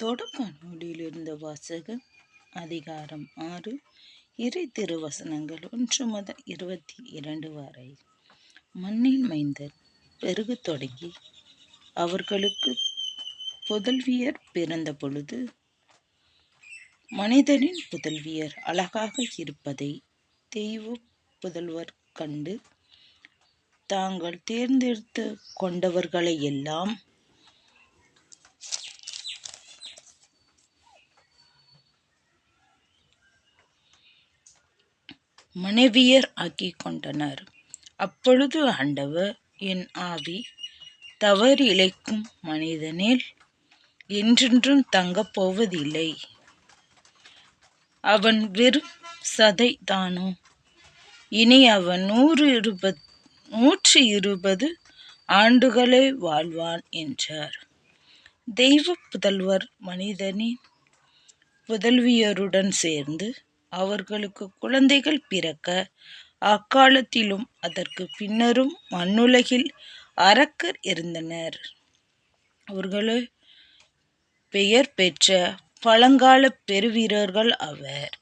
தொடக்க நூலிலிருந்த வாசகம் அதிகாரம் ஆறு இறை திருவசனங்கள் ஒன்று முதல் இருபத்தி இரண்டு வரை. மண்ணின் மைந்தர் பெருகத் தொடங்கி அவர்களுக்கு புதல்வியர் பிறந்த பொழுது மனிதனின் புதல்வியர் அழகாக இருப்பதை தெய்வ புதல்வர் கண்டு தாங்கள் தேர்ந்தெடுத்து கொண்டவர்களை எல்லாம் மனைவியர் ஆக்கி கொண்டனர். அப்பொழுது ஆண்டவர் என் ஆவி தவறு இழைக்கும் மனிதனில் என்றென்றும் தங்கப் போவதில்லை. அவன் வெறும் சதை தானோ இனி அவன் நூறு இருபது நூற்றி இருபது ஆண்டுகளே வாழ்வான் என்றார். தெய்வ புதல்வர் மனிதனின் புதல்வியருடன் சேர்ந்து அவர்களுக்கு குழந்தைகள் பிறக்க அக்காலத்திலும் அதற்கு பின்னரும் மண்ணுலகில் அரக்கர் இருந்தனர். அவர்களே பெயர் பெற்ற பழங்கால பெருவீரர்கள் அவர்.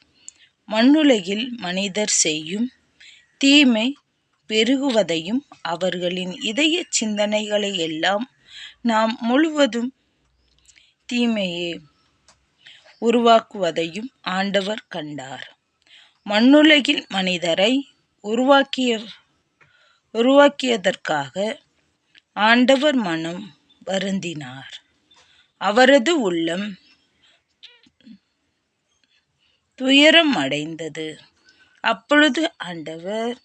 மண்ணுலகில் மனிதர் செய்யும் தீமை பெருகுவதையும் அவர்களின் இதய சிந்தனைகளை எல்லாம் நாம் முழுவதும் தீமையே உருவாக்குவதையும் ஆண்டவர் கண்டார். மண்ணுலகில் மனிதரை உருவாக்கிய உருவாக்கியதற்காக ஆண்டவர் மனம் வருந்தினார். அவரது உள்ளம் துயரம் அடைந்தது. அப்பொழுது ஆண்டவர்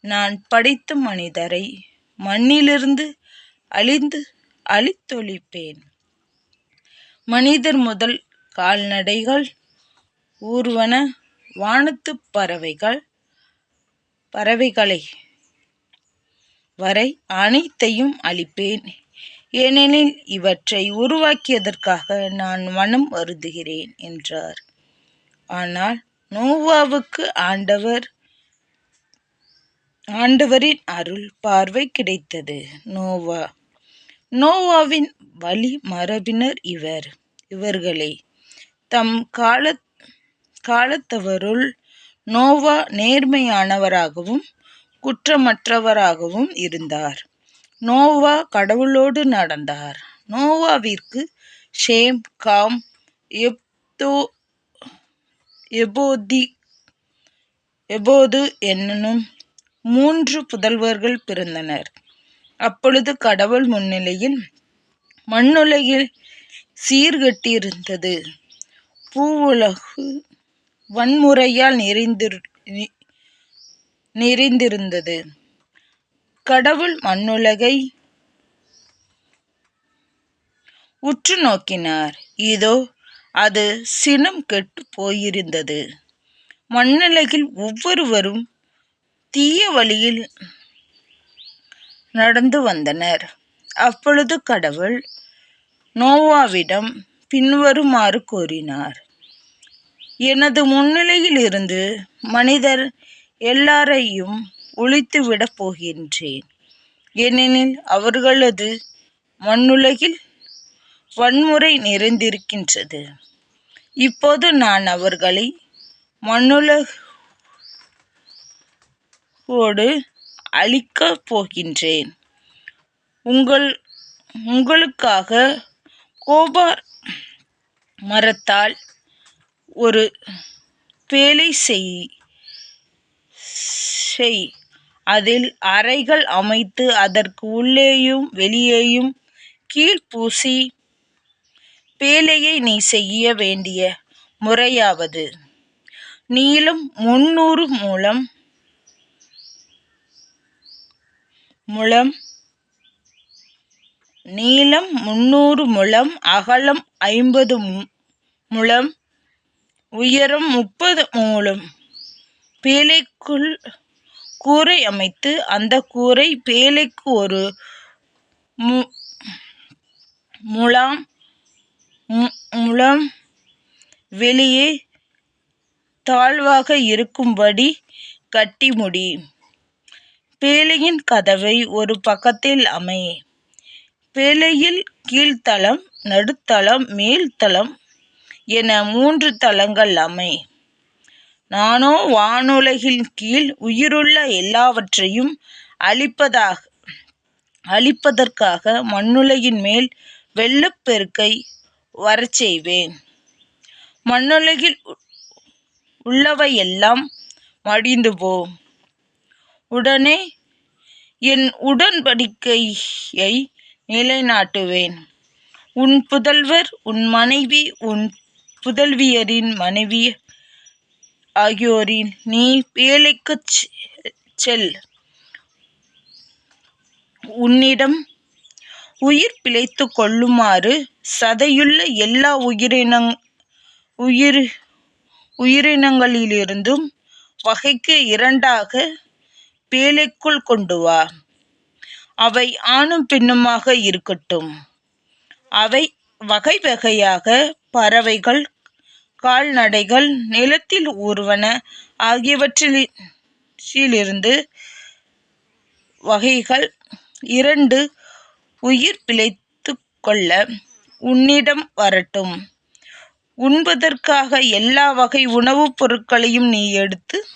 நான் படைத்த மனிதரை மண்ணிலிருந்து அழிந்து அழித்தொழிப்பேன். மனிதர் முதல் கால்நடைகள் ஊர்வன வானத்து பறவைகள் பறவைகளை வரை அனைத்தையும் அழிப்பேன். ஏனெனில் இவற்றை உருவாக்கியதற்காக நான் மனம் வருந்துகிறேன் என்றார். ஆனால் நோவாவுக்கு ஆண்டவர் ஆண்டவரின் அருள் பார்வை கிடைத்தது. நோவா நோவாவின் வழி மரபினர் இவர். இவர்களே தம் கால காலத்தவருள் நோவா நேர்மையானவராகவும் குற்றமற்றவராகவும் இருந்தார். நோவா கடவுளோடு நடந்தார். நோவாவிற்கு ஷேம் காம் எப்தோ எபோதி எபோது என்னும் மூன்று புதல்வர்கள் பிறந்தனர். அப்பொழுது கடவுள் முன்னிலையில் மண்ணுலகில் சீர்கட்டியிருந்தது. பூவுலகு வன்முறையால் நிறைந்திரு நிறைந்திருந்தது. கடவுள் மண்ணுலகை உற்று நோக்கினார். இதோ அது சினம் கெட்டு போயிருந்தது. மண்ணுலகில் ஒவ்வொருவரும் தீய வழியில் நடந்து வந்தனர். அப்பொழுது கடவுள் நோவாவிடம் பின்வருமாறு கூறினார் எனது முன்னிலையில் இருந்து மனிதர் எல்லாரையும் ஒழித்துவிடப் போகின்றேன். ஏனெனில் அவர்களது மண்ணுலகில் வன்முறை நிறைந்திருக்கின்றது. இப்போது நான் அவர்களை மண்ணுலகோடு அழிக்கப் போகின்றேன். உங்கள் உங்களுக்காக கோபார் மரத்தால் ஒரு பேழை செய் செய். அதில் அறைகள் அமைத்து அதற்கு உள்ளேயும் வெளியேயும் கீழ் பூசி பேழையை நீ செய்ய வேண்டிய முறையாவது. நீளம் முன்னூறு மூலம் முழம் நீளம் முன்னூறு முழம் அகலம் ஐம்பது முழம் உயரம் முப்பது மூலம். பேழைக்குள் கூரை அமைத்து அந்த கூரை பேழைக்கு ஒரு முலாம் முழம் வெளியே தாழ்வாக இருக்கும்படி கட்டி முடி. பேலையின் கதவை ஒரு பக்கத்தில் அமை. பேழையில் கீழ்த்தளம் நடுத்தளம் மேல்தளம் என மூன்று தளங்கள் அமை. நானோ வானுலகின் கீழ் உயிருள்ள எல்லாவற்றையும் அழிப்பதாக அழிப்பதற்காக மண்ணுலகின் மேல் வெள்ளப்பெருக்கை வரச் செய்வேன் மண்ணுலகில் உள்ளவையெல்லாம் மடிந்து போ உடனே என் உடன்படிக்கையை நிலைநாட்டுவேன். உன் புதல்வர் உன் மனைவி உன் புதல்வியரின் மனைவி ஆகியோரின் நீ வேலைக்கு செல். உன்னிடம் உயிர் பிழைத்து கொள்ளுமாறு சதையுள்ள எல்லா உயிரினங் உயிர் உயிரினங்களிலிருந்தும் வகைக்கு இரண்டாக பேழைக்குள் கொண்டு வா. அவை ஆணும் பெண்ணுமாக இருக்கட்டும். அவை வகை வகையாக பறவைகள் கால்நடைகள் நிலத்தில் ஊர்வன ஆகியவற்றிலிருந்து வகைகள் இரண்டு உயிர் பிழைத்து கொள்ள உன்னிடம் வரட்டும். உண்பதற்காக எல்லா வகை உணவுப் பொருட்களையும் நீ எடுத்து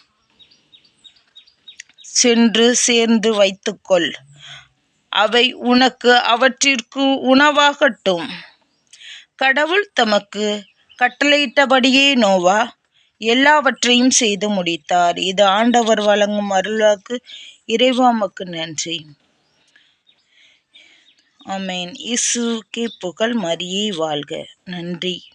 சென்று சேர்ந்து வைத்துக்கொள். அவை உனக்கு அவற்றிற்கு உணவாகட்டும். கடவுள் தமக்கு கட்டளையிட்டபடியே நோவா எல்லாவற்றையும் செய்து முடித்தார். இது ஆண்டவர் வழங்கும் அருளாக்கு இறைவாமக்கு நன்றி. ஆமேன். இசுக்கே புகழ் மரியே வாழ்க. நன்றி.